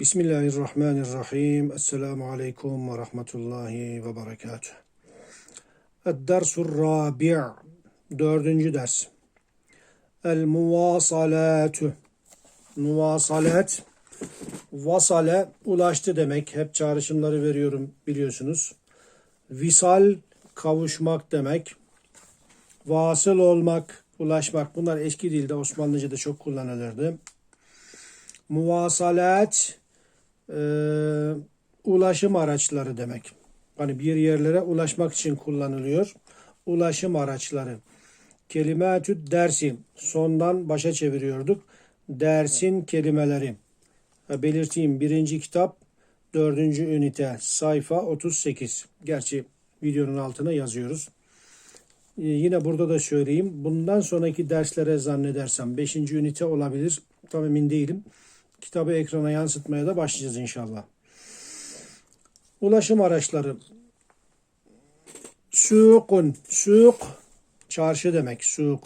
Bismillahirrahmanirrahim. Esselamu aleyküm ve rahmetullahi ve berekatuhu. Ed-dersur rabi' Dördüncü ders. El muvasalatu. Muvasalat. Vasale ulaştı demek. Hep çağrışımları veriyorum biliyorsunuz. Visal kavuşmak demek. Vasıl olmak, ulaşmak. Bunlar eski dilde Osmanlıca'da çok kullanılırdı. Muvasalat e, ulaşım araçları demek. Hani bir yerlere ulaşmak için kullanılıyor. Ulaşım araçları. Kelimetü dersin. Sondan başa çeviriyorduk. Dersin kelimeleri. Belirteyim. Birinci kitap. Dördüncü ünite. Sayfa 38. Gerçi videonun altına yazıyoruz. Ee, yine burada da söyleyeyim. Bundan sonraki derslere zannedersem 5. ünite olabilir. Tam emin değilim. Kitabı ekrana yansıtmaya da başlayacağız inşallah. Ulaşım araçları. Sukun, suk, çarşı demek, suk.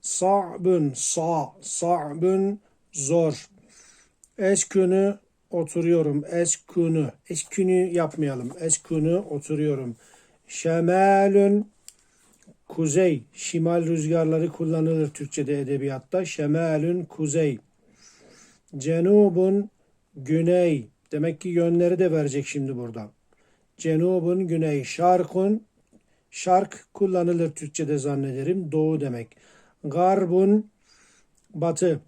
Sa'bun, sa, sa'bun, zor. Eskünü, oturuyorum. Eskünü, eskünü yapmayalım. Eskünü, oturuyorum. Şemalün, kuzey, şimal rüzgarları kullanılır Türkçe'de edebiyatta. Şemalün, kuzey. Cenubun güney. Demek ki yönleri de verecek şimdi burada. Cenubun güney. Şarkun şark kullanılır Türkçe'de zannederim. Doğu demek. Garbun batı.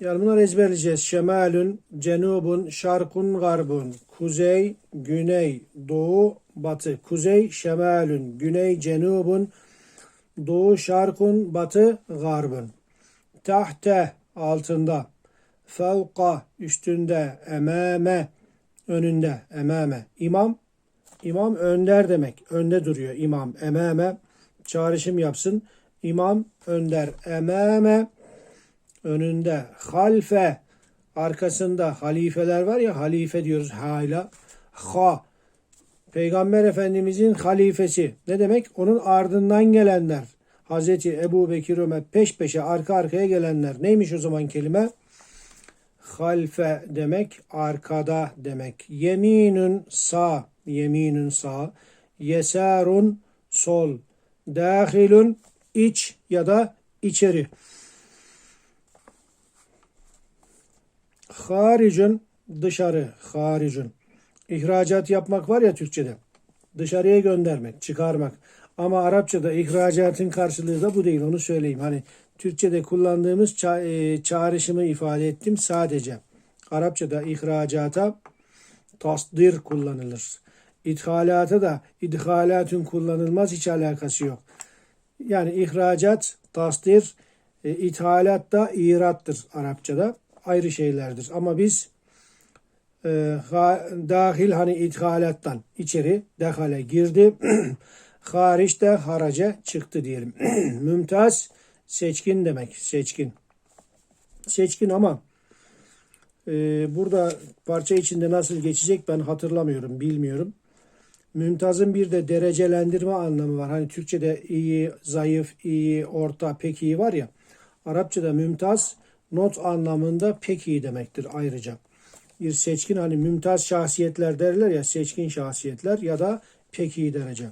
Yani bunları ezberleyeceğiz. Şemalün, cenubun, şarkun, garbun. Kuzey, güney, doğu, batı. Kuzey, şemalün, güney, cenubun, doğu, şarkun, batı, garbun. Tahte, altında. Fevka üstünde. Emame önünde. Emame. İmam İmam önder demek. Önde duruyor imam. Emame çağrışım yapsın. İmam önder. Emame önünde. Halfe arkasında halifeler var ya halife diyoruz hala. Ha Peygamber Efendimizin halifesi. Ne demek? Onun ardından gelenler. Hazreti Ebu Bekir Ömer peş peşe arka arkaya gelenler. Neymiş o zaman kelime? Halfe demek arkada demek. Yeminün sağ, yeminün sağ. Yesarun sol. Dahilun iç ya da içeri. Haricun dışarı, haricun. İhracat yapmak var ya Türkçe'de. Dışarıya göndermek, çıkarmak. Ama Arapçada ihracatın karşılığı da bu değil onu söyleyeyim. Hani Türkçe'de kullandığımız ça- e, çağrışımı ifade ettim sadece. Arapçada ihracata tasdir kullanılır. İthalata da idhalatın kullanılmaz hiç alakası yok. Yani ihracat, tasdir, e, ithalat da irattır Arapçada. Ayrı şeylerdir. Ama biz e, ha, dahil hani ithalattan içeri dehale girdi. Hariç de haraca çıktı diyelim. Mümtaz seçkin demek. Seçkin. Seçkin ama e, burada parça içinde nasıl geçecek ben hatırlamıyorum, bilmiyorum. Mümtazın bir de derecelendirme anlamı var. Hani Türkçe'de iyi, zayıf, iyi, orta, pek iyi var ya. Arapçada mümtaz not anlamında pek iyi demektir ayrıca. Bir seçkin hani mümtaz şahsiyetler derler ya seçkin şahsiyetler ya da pek iyi derece.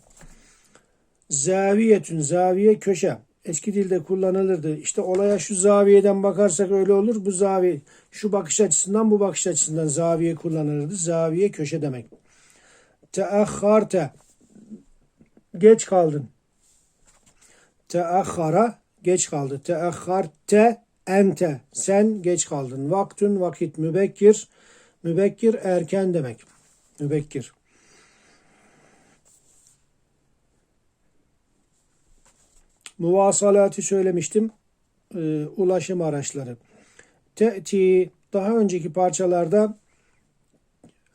Zaviyetün, zaviye köşe. Eski dilde kullanılırdı. İşte olaya şu zaviyeden bakarsak öyle olur. Bu zaviye, şu bakış açısından bu bakış açısından zaviye kullanılırdı. Zaviye köşe demek. Teahharte. Geç kaldın. Teahhara geç kaldı. Teahharte ente. Sen geç kaldın. Vaktün vakit. Mübekkir. Mübekkir erken demek. Mübekkir. Muvasalatı söylemiştim. Ee, ulaşım araçları. Te'ti daha önceki parçalarda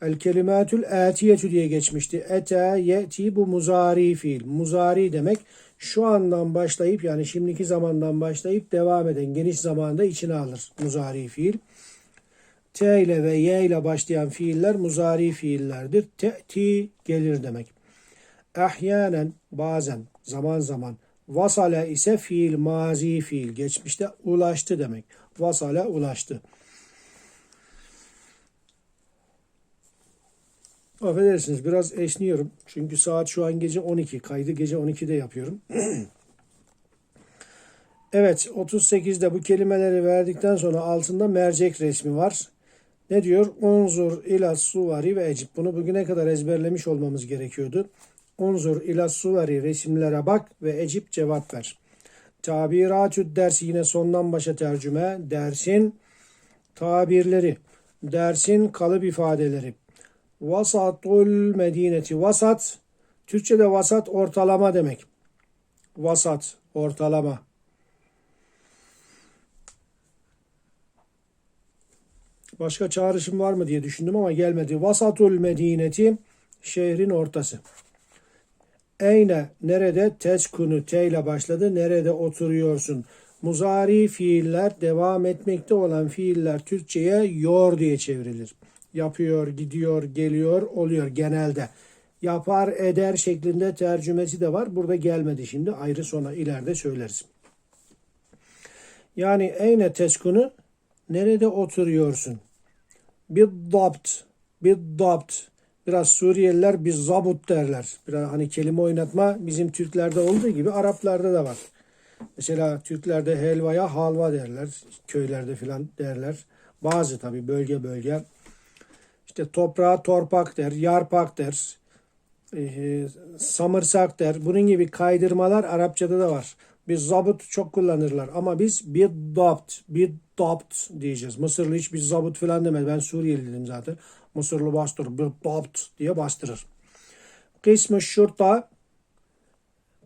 el kelimatül atiyetü diye geçmişti. Ete, ye'ti bu muzari fiil. Muzari demek şu andan başlayıp yani şimdiki zamandan başlayıp devam eden geniş zamanda içine alır muzari fiil. T ile ve Y ile başlayan fiiller muzari fiillerdir. Te'ti gelir demek. Ahyanen bazen zaman zaman Vasale ise fiil, mazi fiil. Geçmişte ulaştı demek. Vasale ulaştı. Affedersiniz biraz esniyorum. Çünkü saat şu an gece 12. Kaydı gece 12'de yapıyorum. evet 38'de bu kelimeleri verdikten sonra altında mercek resmi var. Ne diyor? Onzur ila suvari ve ecib. Bunu bugüne kadar ezberlemiş olmamız gerekiyordu. Unzur ila suvari resimlere bak ve ecib cevap ver. Tabiratü dersi yine sondan başa tercüme. Dersin tabirleri. Dersin kalıp ifadeleri. Vasatul medineti. Vasat, Türkçe'de vasat ortalama demek. Vasat, ortalama. Başka çağrışım var mı diye düşündüm ama gelmedi. Vasatul medineti, şehrin ortası. Eyne, nerede? Teskunu, T ile başladı. Nerede oturuyorsun? Muzari fiiller, devam etmekte olan fiiller Türkçe'ye yor diye çevrilir yapıyor, gidiyor, geliyor, oluyor genelde. Yapar, eder şeklinde tercümesi de var. Burada gelmedi şimdi. Ayrı sonra ileride söyleriz. Yani eyne teskunu nerede oturuyorsun? Bir dabt, bir dabt. Biraz Suriyeliler bir zabut derler. Biraz hani kelime oynatma bizim Türklerde olduğu gibi Araplarda da var. Mesela Türklerde helvaya halva derler. Köylerde filan derler. Bazı tabi bölge bölge işte toprağa torpak der, yarpak der, e, samırsak der. Bunun gibi kaydırmalar Arapçada da var. Biz zabıt çok kullanırlar ama biz bir dapt, bir dapt diyeceğiz. Mısırlı hiç bir zabıt falan demez. Ben Suriyeli dedim zaten. Mısırlı bastırır, bir dapt diye bastırır. Kısmı şurta,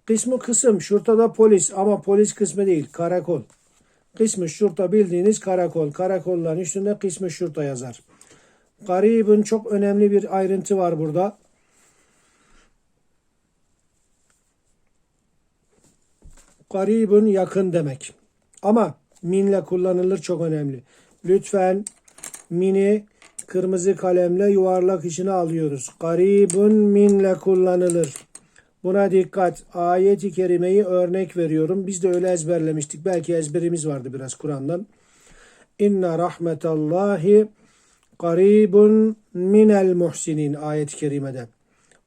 kısmı kısım. Şurta da polis ama polis kısmı değil, karakol. Kısmı şurta bildiğiniz karakol. Karakolların üstünde kısmı şurta yazar. Garibin çok önemli bir ayrıntı var burada. Garibin yakın demek. Ama minle kullanılır çok önemli. Lütfen mini kırmızı kalemle yuvarlak içine alıyoruz. Garibun minle kullanılır. Buna dikkat. Ayet-i kerimeyi örnek veriyorum. Biz de öyle ezberlemiştik. Belki ezberimiz vardı biraz Kur'an'dan. İnne rahmetallahi Garibun minel muhsinin ayet-i kerimede.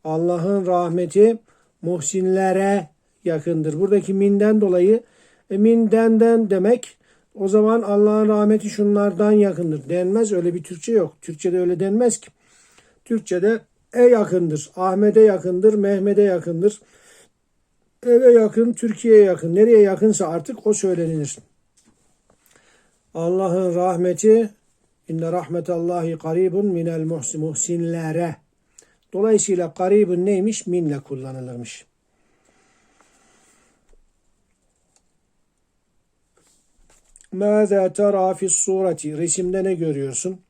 Allah'ın rahmeti muhsinlere yakındır. Buradaki minden dolayı e, mindenden demek o zaman Allah'ın rahmeti şunlardan yakındır denmez. Öyle bir Türkçe yok. Türkçe'de öyle denmez ki. Türkçe'de e yakındır, Ahmet'e yakındır, Mehmet'e yakındır. Eve yakın, Türkiye'ye yakın. Nereye yakınsa artık o söylenir. Allah'ın rahmeti İnne rahmetallahi karibun minel muhsinlere. Dolayısıyla karibun neymiş? Minle kullanılırmış. Mâzâ terâ fis sureti. Resimde ne görüyorsun?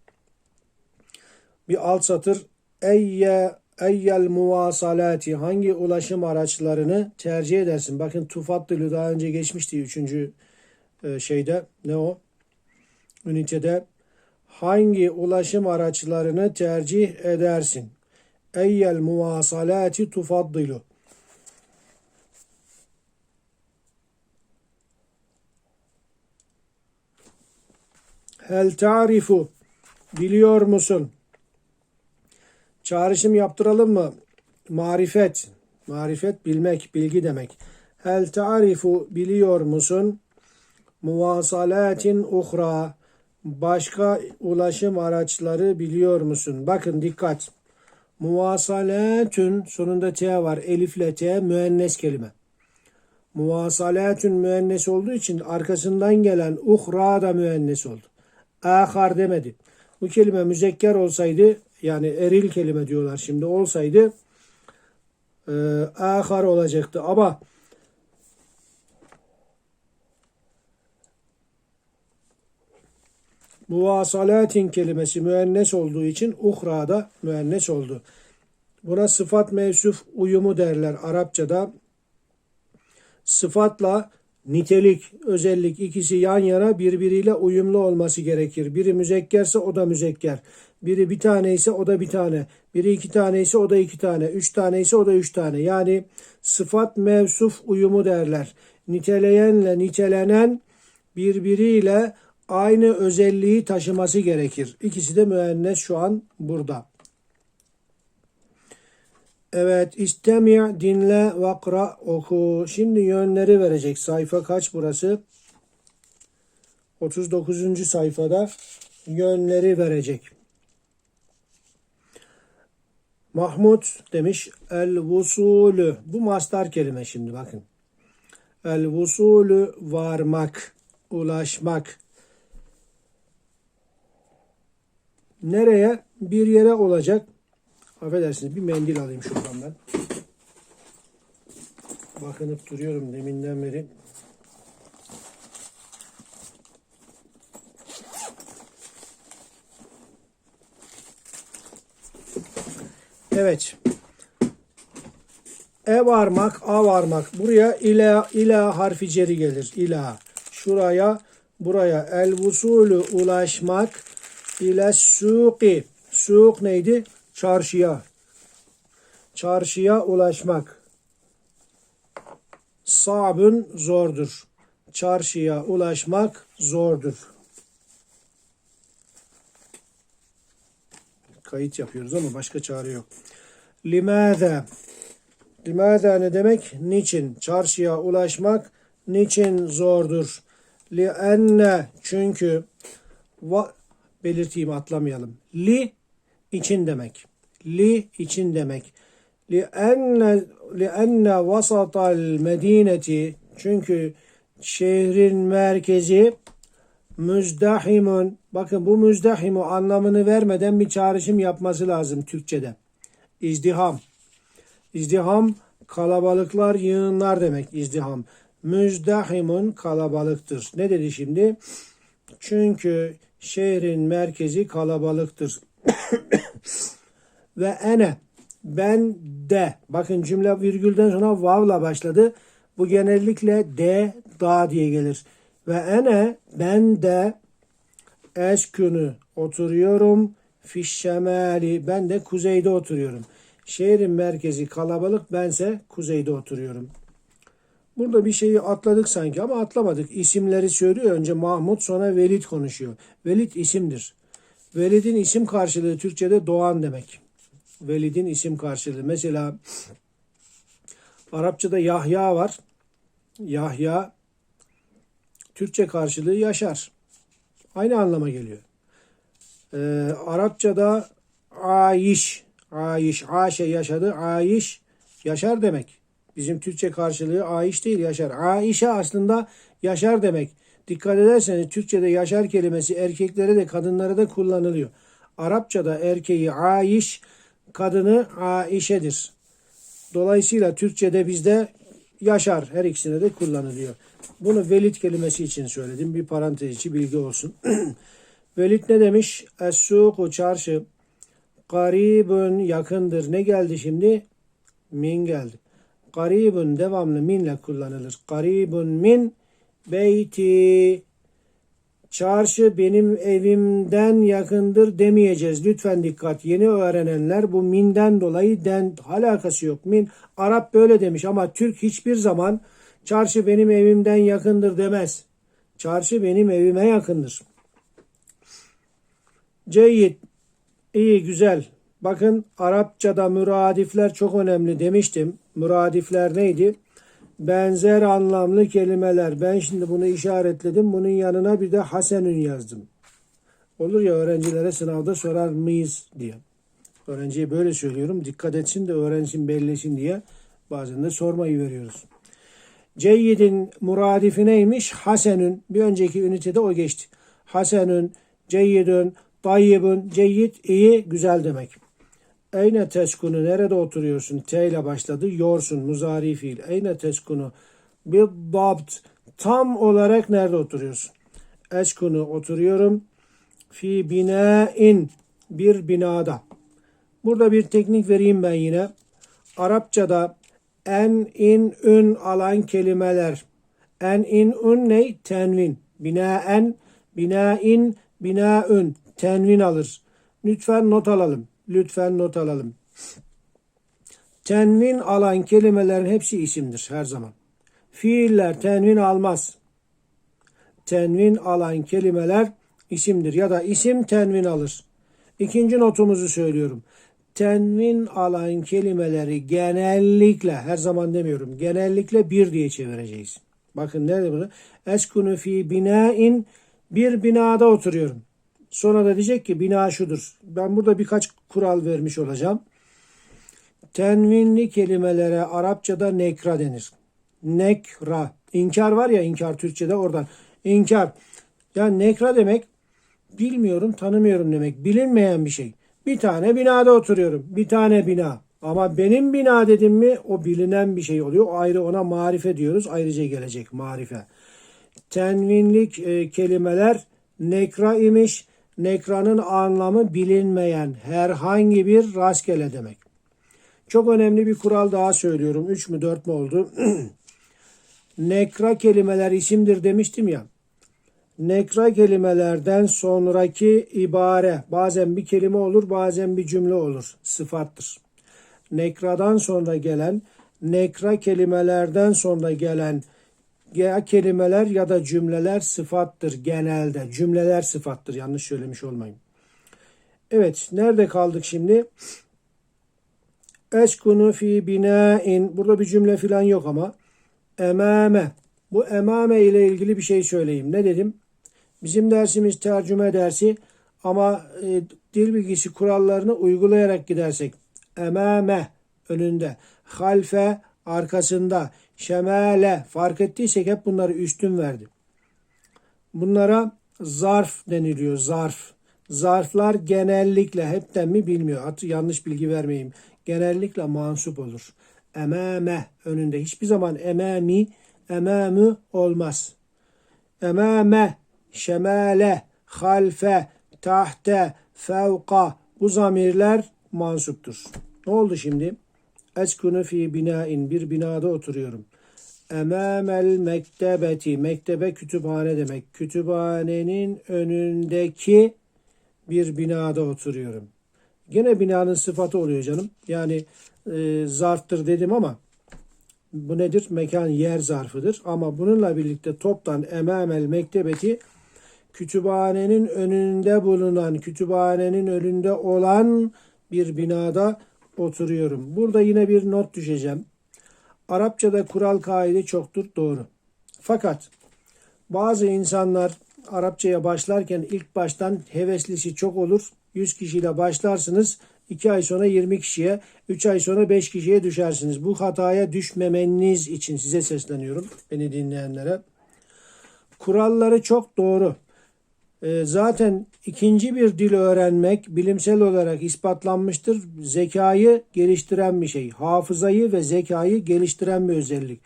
Bir alt satır. Eyye eyyel muvasalati. Hangi ulaşım araçlarını tercih edersin? Bakın tufaddülü daha önce geçmişti. Üçüncü e, şeyde. Ne o? Ünitede hangi ulaşım araçlarını tercih edersin? Eyyel muvasalati tufaddilu. Hel tarifu biliyor musun? Çağrışım yaptıralım mı? Marifet. Marifet bilmek, bilgi demek. Hel tarifu biliyor musun? Muvasalatin uhra Başka ulaşım araçları biliyor musun? Bakın dikkat. Muvasalatün sonunda T var. Elifle T müennes kelime. Muvasalatün müennes olduğu için arkasından gelen uhra da müennes oldu. Ahar demedi. Bu kelime müzekker olsaydı yani eril kelime diyorlar şimdi olsaydı e, ahar olacaktı. Ama muvasalatin kelimesi müennes olduğu için uhra da müennes oldu. Buna sıfat mevsuf uyumu derler Arapçada. Sıfatla nitelik, özellik ikisi yan yana birbiriyle uyumlu olması gerekir. Biri müzekkerse o da müzekker. Biri bir tane ise o da bir tane. Biri iki tane ise o da iki tane. Üç tane ise o da üç tane. Yani sıfat mevsuf uyumu derler. Niteleyenle nitelenen birbiriyle aynı özelliği taşıması gerekir. İkisi de müennes şu an burada. Evet, istemi' dinle vakra oku. Şimdi yönleri verecek. Sayfa kaç burası? 39. sayfada yönleri verecek. Mahmud demiş el vusulü. Bu mastar kelime şimdi bakın. El vusulü varmak, ulaşmak. Nereye? Bir yere olacak. Affedersiniz bir mendil alayım şuradan ben. Bakınıp duruyorum deminden beri. Evet. E varmak, a varmak. Buraya ila ila harfi ceri gelir. İla. Şuraya, buraya el vusulü ulaşmak ile suki. Suk neydi? Çarşıya. Çarşıya ulaşmak. Sabun zordur. Çarşıya ulaşmak zordur. Kayıt yapıyoruz ama başka çare yok. Limâze. Limâze ne demek? Niçin? Çarşıya ulaşmak niçin zordur? Lienne çünkü va, belirteyim atlamayalım. Li için demek. Li için demek. Lienne lienne vasatal medineti çünkü şehrin merkezi müzdahimun. Bakın bu müzdahimu anlamını vermeden bir çağrışım yapması lazım Türkçe'de. İzdiham. İzdiham kalabalıklar, yığınlar demek izdiham. Müzdahimun kalabalıktır. Ne dedi şimdi? Çünkü şehrin merkezi kalabalıktır. Ve ene ben de bakın cümle virgülden sonra vavla başladı. Bu genellikle de da diye gelir. Ve ene ben de eskünü oturuyorum fişşemali ben de kuzeyde oturuyorum. Şehrin merkezi kalabalık bense kuzeyde oturuyorum. Burada bir şeyi atladık sanki ama atlamadık. İsimleri söylüyor. Önce Mahmut sonra Velid konuşuyor. Velid isimdir. Velid'in isim karşılığı Türkçe'de doğan demek. Velid'in isim karşılığı. Mesela Arapçada Yahya var. Yahya Türkçe karşılığı yaşar. Aynı anlama geliyor. Ee, Arapçada Aiş, Aiş, Aşe yaşadı, Aiş yaşar demek. Bizim Türkçe karşılığı Aiş değil, yaşar. Aişe aslında yaşar demek. Dikkat ederseniz Türkçe'de yaşar kelimesi erkeklere de kadınlara da kullanılıyor. Arapçada erkeği Aiş, kadını Aişe'dir. Dolayısıyla Türkçe'de bizde yaşar her ikisine de kullanılıyor. Bunu velit kelimesi için söyledim. Bir parantez içi bilgi olsun. velit ne demiş? Es-suku çarşı. Garibun yakındır. Ne geldi şimdi? Min geldi. Garibun devamlı minle kullanılır. Garibun min beyti. Çarşı benim evimden yakındır demeyeceğiz. Lütfen dikkat. Yeni öğrenenler bu minden dolayı den alakası yok. Min Arap böyle demiş ama Türk hiçbir zaman çarşı benim evimden yakındır demez. Çarşı benim evime yakındır. Ceyyid iyi güzel. Bakın Arapçada müradifler çok önemli demiştim. Müradifler neydi? Benzer anlamlı kelimeler. Ben şimdi bunu işaretledim. Bunun yanına bir de Hasenün yazdım. Olur ya öğrencilere sınavda sorar mıyız diye. Öğrenciye böyle söylüyorum. Dikkat etsin de öğrensin bellesin diye. Bazen de sormayı veriyoruz. Ceyyid'in muradifi neymiş? Hasenün. Bir önceki ünitede o geçti. Hasenün, ceyyidün, tayyibün, ceyyid iyi, güzel demek. Eyne teskunu nerede oturuyorsun? T ile başladı. Yorsun muzari fiil. Eyne teskunu bir dabt tam olarak nerede oturuyorsun? Eskunu oturuyorum. Fi binain bir binada. Burada bir teknik vereyim ben yine. Arapçada en, in, ün alan kelimeler. En, in, ün ne? Tenvin. Binaen, binain, binaün. Tenvin alır. Lütfen not alalım. Lütfen not alalım. Tenvin alan kelimelerin hepsi isimdir her zaman. Fiiller tenvin almaz. Tenvin alan kelimeler isimdir ya da isim tenvin alır. İkinci notumuzu söylüyorum. tenvin alan kelimeleri genellikle her zaman demiyorum genellikle bir diye çevireceğiz. Bakın nerede bunu? Eskunu fi binain bir binada oturuyorum. Sonra da diyecek ki bina şudur. Ben burada birkaç kural vermiş olacağım. Tenvinli kelimelere Arapçada nekra denir. Nekra. İnkar var ya inkar Türkçe'de oradan. İnkar. Yani nekra demek bilmiyorum, tanımıyorum demek. Bilinmeyen bir şey. Bir tane binada oturuyorum. Bir tane bina. Ama benim bina dedim mi o bilinen bir şey oluyor. O ayrı ona marife diyoruz. Ayrıca gelecek marife. Tenvinlik e, kelimeler nekra imiş. Nekranın anlamı bilinmeyen herhangi bir rastgele demek. Çok önemli bir kural daha söylüyorum. 3 mü 4 mü oldu? nekra kelimeler isimdir demiştim ya. Nekra kelimelerden sonraki ibare bazen bir kelime olur bazen bir cümle olur. Sıfattır. Nekradan sonra gelen nekra kelimelerden sonra gelen ya kelimeler ya da cümleler sıfattır genelde. Cümleler sıfattır. Yanlış söylemiş olmayın. Evet, nerede kaldık şimdi? Eskunu fi binain. Burada bir cümle falan yok ama. Emame. Bu emame ile ilgili bir şey söyleyeyim. Ne dedim? Bizim dersimiz tercüme dersi ama e, dil bilgisi kurallarını uygulayarak gidersek emame önünde, halfe arkasında, şemale fark ettiysek hep bunları üstün verdi. Bunlara zarf deniliyor, zarf. Zarflar genellikle hepten mi bilmiyor. Hatta yanlış bilgi vermeyeyim. Genellikle mansup olur. Emame önünde. Hiçbir zaman emami, emamı olmaz. Emame, şemale, halfe, tahte, fevka bu zamirler mansuptur. Ne oldu şimdi? Eskunu fi binain bir binada oturuyorum. Emamel mektebeti mektebe kütüphane demek. Kütüphanenin önündeki bir binada oturuyorum. Gene binanın sıfatı oluyor canım. Yani e, zarftır dedim ama bu nedir? Mekan yer zarfıdır. Ama bununla birlikte toptan emamel mektebeti kütüphanenin önünde bulunan, kütüphanenin önünde olan bir binada oturuyorum. Burada yine bir not düşeceğim. Arapçada kural kaide çoktur doğru. Fakat bazı insanlar Arapçaya başlarken ilk baştan heveslisi çok olur. 100 kişiyle başlarsınız. 2 ay sonra 20 kişiye, 3 ay sonra 5 kişiye düşersiniz. Bu hataya düşmemeniz için size sesleniyorum beni dinleyenlere. Kuralları çok doğru. Ee, zaten ikinci bir dil öğrenmek bilimsel olarak ispatlanmıştır. Zekayı geliştiren bir şey. Hafızayı ve zekayı geliştiren bir özellik.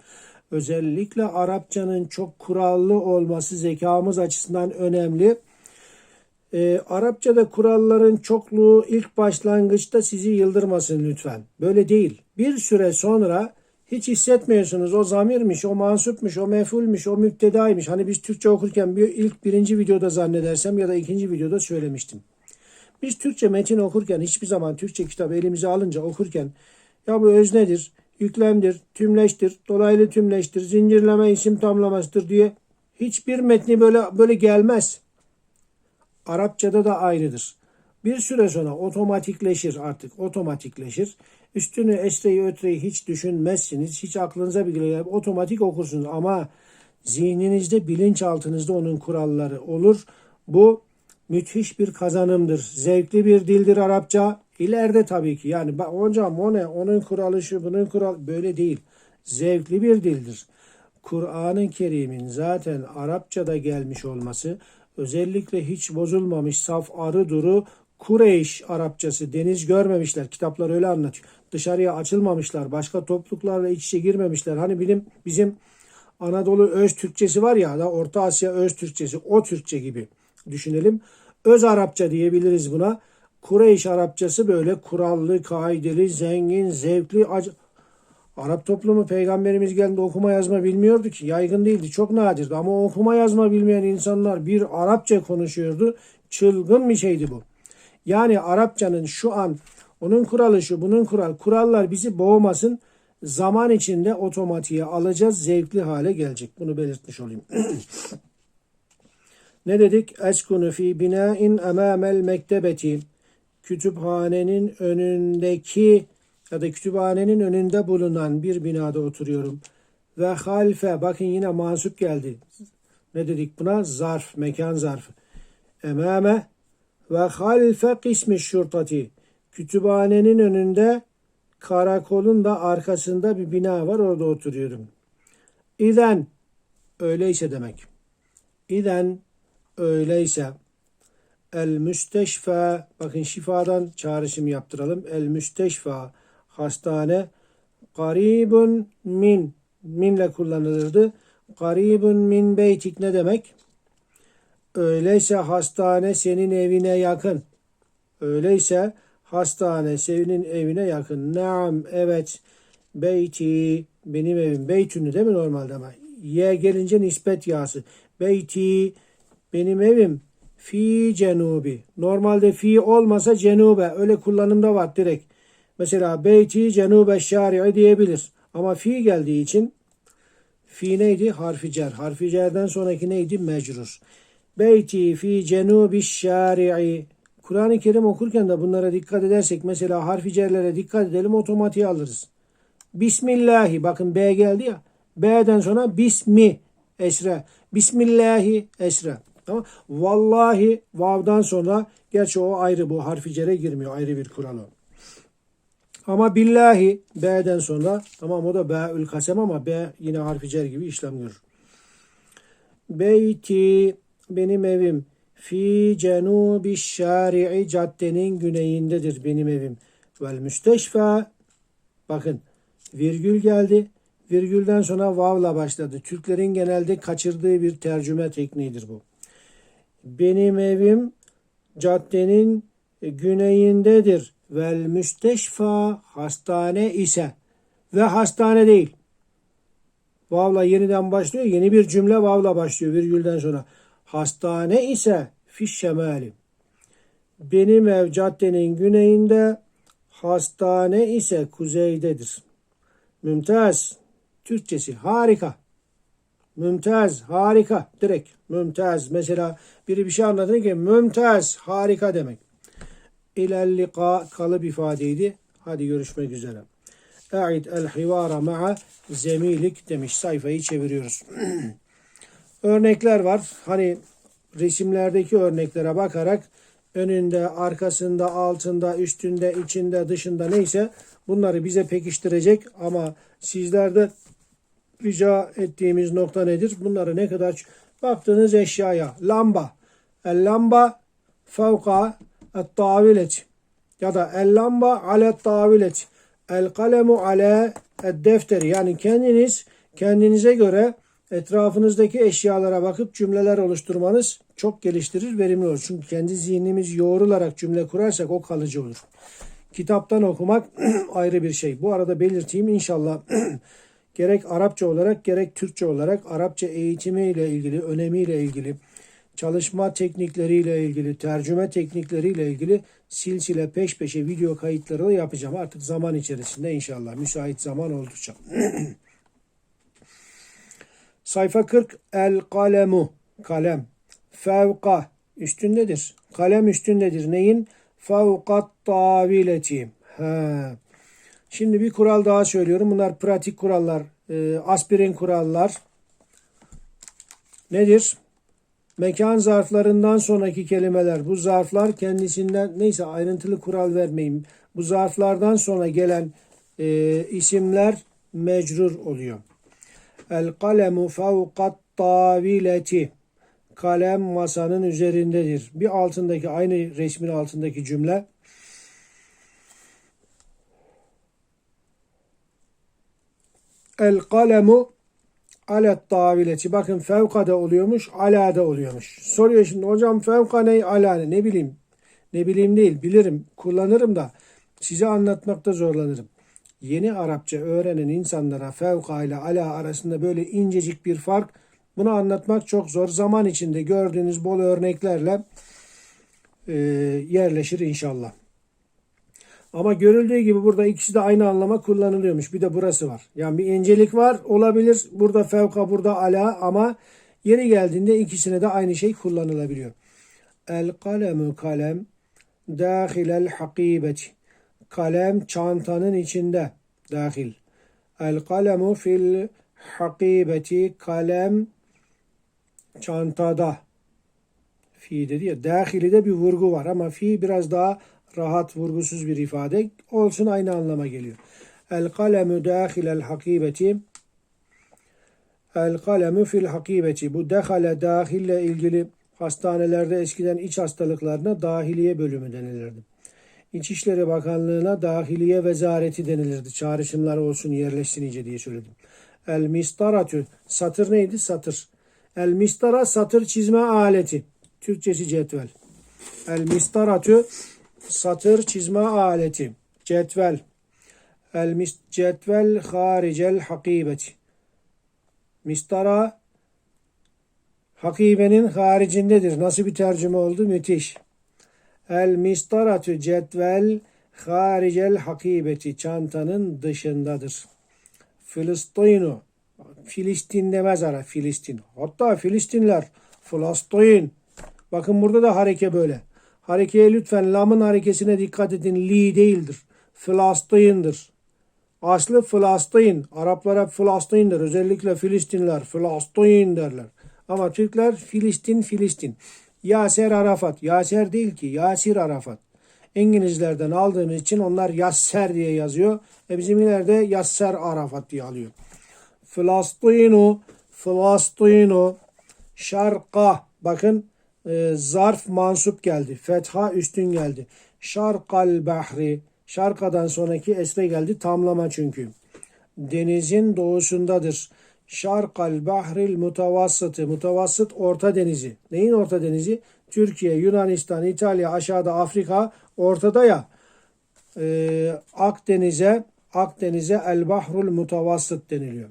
Özellikle Arapçanın çok kurallı olması zekamız açısından önemli. Ee, Arapçada kuralların çokluğu ilk başlangıçta sizi yıldırmasın lütfen. Böyle değil. Bir süre sonra hiç hissetmiyorsunuz. O zamirmiş, o mansupmuş, o mefulmüş, o müptedaymış. Hani biz Türkçe okurken bir ilk birinci videoda zannedersem ya da ikinci videoda söylemiştim. Biz Türkçe metin okurken hiçbir zaman Türkçe kitabı elimize alınca okurken ya bu öznedir, yüklemdir, tümleştir, dolaylı tümleştir, zincirleme isim tamlamasıdır diye hiçbir metni böyle böyle gelmez. Arapçada da aynıdır. Bir süre sonra otomatikleşir artık otomatikleşir. Üstünü esreyi ötreyi hiç düşünmezsiniz. Hiç aklınıza bile gelir. Otomatik okursunuz ama zihninizde bilinçaltınızda onun kuralları olur. Bu müthiş bir kazanımdır. Zevkli bir dildir Arapça. İleride tabii ki yani hocam o ne onun kuralı şu bunun kuralı böyle değil. Zevkli bir dildir. Kur'an-ı Kerim'in zaten Arapçada gelmiş olması özellikle hiç bozulmamış saf arı duru Kureyş Arapçası deniz görmemişler. Kitaplar öyle anlatıyor. Dışarıya açılmamışlar. Başka topluluklarla iç içe girmemişler. Hani bilim bizim Anadolu öz Türkçesi var ya da Orta Asya öz Türkçesi o Türkçe gibi düşünelim. Öz Arapça diyebiliriz buna. Kureyş Arapçası böyle kurallı, kaideli, zengin, zevkli, Arap toplumu peygamberimiz geldiğinde okuma yazma bilmiyordu ki. Yaygın değildi. Çok nadirdi. Ama okuma yazma bilmeyen insanlar bir Arapça konuşuyordu. Çılgın bir şeydi bu. Yani Arapçanın şu an onun kuralı şu, bunun kural. Kurallar bizi boğmasın. Zaman içinde otomatiğe alacağız. Zevkli hale gelecek. Bunu belirtmiş olayım. ne dedik? Eskunu fi binain emamel mektebeti. kütüphanenin önündeki ya da kütüphanenin önünde bulunan bir binada oturuyorum. Ve halfe bakın yine mansup geldi. Ne dedik buna? Zarf, mekan zarfı. Emame ve halfe kısmi şurtati. Kütüphanenin önünde karakolun da arkasında bir bina var orada oturuyorum. İzen öyleyse demek. İzen öyleyse el müsteşfa bakın şifadan çağrışım yaptıralım. El müsteşfa hastane garibun min minle kullanılırdı. Garibun min beytik ne demek? Öyleyse hastane senin evine yakın. Öyleyse hastane senin evine yakın. Naam evet beyti benim evim. Beytünü değil mi normalde ama? Ye gelince nispet yası. Beyti benim evim fi cenubi. Normalde fi olmasa cenube. Öyle kullanımda var direkt. Mesela beyti cenube şari'i diyebilir. Ama fi geldiği için fi neydi? Harfi cer. Harfi cerden sonraki neydi? Mecrur. Beyti fi cenubi şari'i. Kur'an-ı Kerim okurken de bunlara dikkat edersek mesela harfi cerlere dikkat edelim otomatiğe alırız. Bismillahi bakın B geldi ya. B'den sonra bismi esre. Bismillahi esre. Tamam. Vallahi vav'dan sonra gerçi o ayrı bu harfi cere girmiyor. Ayrı bir kural o. Ama billahi B'den sonra tamam o da B'ül kasem ama B yine harfi cer gibi işlem görür. Beyti benim evim fi cenubi şari'i caddenin güneyindedir benim evim. Vel müsteşfa bakın virgül geldi. Virgülden sonra vavla başladı. Türklerin genelde kaçırdığı bir tercüme tekniğidir bu. Benim evim caddenin güneyindedir. Vel müsteşfa hastane ise ve hastane değil. Vavla yeniden başlıyor. Yeni bir cümle vavla başlıyor virgülden sonra. Hastane ise fiş şemali. Benim ev caddenin güneyinde, hastane ise kuzeydedir. Mümtaz. Türkçesi harika. Mümtaz, harika. Direkt mümtaz. Mesela biri bir şey anlatırken mümtaz, harika demek. İlellika kalıp ifadeydi. Hadi görüşmek üzere. E'id el hivara ma'a zemilik demiş. Sayfayı çeviriyoruz. Örnekler var. Hani resimlerdeki örneklere bakarak önünde, arkasında, altında, üstünde, içinde, dışında neyse bunları bize pekiştirecek. Ama sizlerde rica ettiğimiz nokta nedir? Bunları ne kadar baktığınız eşyaya. Lamba. El lamba fevka et tavilet ya da el lamba ale tavilet el kalemu ale et defteri yani kendiniz kendinize göre etrafınızdaki eşyalara bakıp cümleler oluşturmanız çok geliştirir, verimli olur. Çünkü kendi zihnimiz yoğrularak cümle kurarsak o kalıcı olur. Kitaptan okumak ayrı bir şey. Bu arada belirteyim inşallah gerek Arapça olarak gerek Türkçe olarak Arapça eğitimiyle ilgili, önemiyle ilgili, çalışma teknikleriyle ilgili, tercüme teknikleriyle ilgili silsile peş peşe video kayıtları yapacağım. Artık zaman içerisinde inşallah müsait zaman oldukça. Sayfa 40 el kalemu kalem fevka üstündedir. Kalem üstündedir. Neyin? Fevkat tavileti. Ha. Şimdi bir kural daha söylüyorum. Bunlar pratik kurallar. E, aspirin kurallar. Nedir? Mekan zarflarından sonraki kelimeler. Bu zarflar kendisinden neyse ayrıntılı kural vermeyeyim. Bu zarflardan sonra gelen e, isimler mecrur oluyor. El kalemu fevkat tavileti. Kalem masanın üzerindedir. Bir altındaki aynı resmin altındaki cümle. El kalemu alet tavileti. Bakın fevkada oluyormuş, alada oluyormuş. Soruyor şimdi hocam fevka ne, ala ne? Ne bileyim. Ne bileyim değil, bilirim, kullanırım da size anlatmakta zorlanırım yeni Arapça öğrenen insanlara fevka ile ala arasında böyle incecik bir fark bunu anlatmak çok zor. Zaman içinde gördüğünüz bol örneklerle e, yerleşir inşallah. Ama görüldüğü gibi burada ikisi de aynı anlama kullanılıyormuş. Bir de burası var. Yani bir incelik var olabilir. Burada fevka burada ala ama yeri geldiğinde ikisine de aynı şey kullanılabiliyor. El kalemu kalem dâhilel hakibeti. Kalem çantanın içinde. Dahil. El kalemu fil hakibeti. Kalem çantada. Fi dedi ya. Dahili de bir vurgu var ama fi biraz daha rahat vurgusuz bir ifade. Olsun aynı anlama geliyor. El kalemu dâhilel hakibeti. El kalemu fil hakibeti. Bu dehale dahille ilgili hastanelerde eskiden iç hastalıklarına dahiliye bölümü denilirdi. İçişleri Bakanlığı'na dahiliye vezareti denilirdi. Çağrışımlar olsun yerleşsin diye söyledim. El mistaratü. Satır neydi? Satır. El mistara satır çizme aleti. Türkçesi cetvel. El mistaratü satır çizme aleti. Cetvel. El mis cetvel haricel hakibeti. Mistara hakibenin haricindedir. Nasıl bir tercüme oldu? Müthiş. El mistaratü cetvel haricel hakibeti çantanın dışındadır. Filistinu Filistin demez ara Filistin. Hatta Filistinler Filistin. Bakın burada da hareke böyle. Harekeye lütfen lamın harekesine dikkat edin. Li değildir. Filistin'dir. Aslı Filistin. Araplar hep Filistin'dir. Özellikle Filistinler Filistin derler. Ama Türkler Filistin Filistin. Yaser Arafat. Yaser değil ki. Yasir Arafat. İngilizlerden aldığımız için onlar Yasser diye yazıyor. E bizimkiler de Yasser Arafat diye alıyor. Filastinu, Filastinu, Şarka. Bakın e, zarf mansup geldi. Fetha üstün geldi. Şarkal bahri. Şarkadan sonraki esre geldi. Tamlama çünkü. Denizin doğusundadır. Şarkal bahril mutavassıtı. Mutavassıt orta denizi. Neyin orta denizi? Türkiye, Yunanistan, İtalya, aşağıda Afrika, ortada ya. Ee, Akdeniz'e Akdeniz'e el bahrul mutavassıt deniliyor.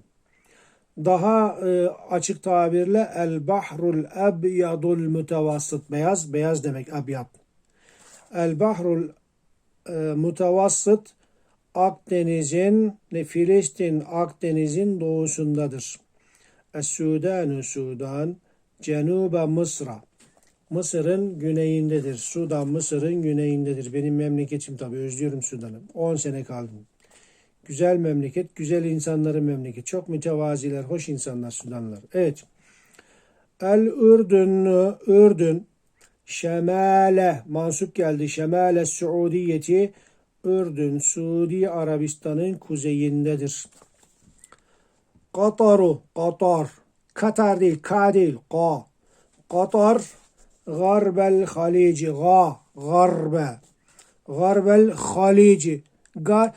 Daha e, açık tabirle el bahrul ebyadul mutavassıt. Beyaz, beyaz demek abyad. El bahrul e, mutavassıt Akdeniz'in Filistin Akdeniz'in doğusundadır. Es-Sudanu Sudan Cenuba Mısra Mısır'ın güneyindedir. Sudan Mısır'ın güneyindedir. Benim memleketim tabii özlüyorum Sudan'ı. 10 sene kaldım. Güzel memleket, güzel insanların memleket. Çok mütevaziler, hoş insanlar Sudanlılar. Evet. El Ürdün, Ürdün, Şemale, mansup geldi. Şemale Suudiyeti, Ürdün, Suudi Arabistan'ın kuzeyindedir. Kataru, Katar, Katar değil, Ka değil, Ka. Katar, Garbel Halici, Ga, Garbe. Garbel Halici. Ga,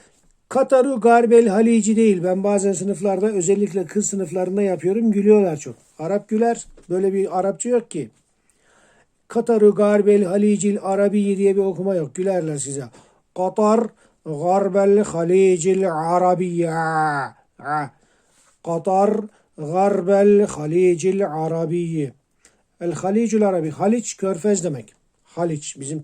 Katar'ı Garbel Halici değil. Ben bazen sınıflarda özellikle kız sınıflarında yapıyorum. Gülüyorlar çok. Arap güler. Böyle bir Arapça yok ki. Katar'ı Garbel Halicil Arabi diye bir okuma yok. Gülerler size. Katar Garbel Halicil Arabiye. Katar Garbel Halicil Arabiye. El Halicül Arabi. Haliç körfez demek. Haliç. Bizim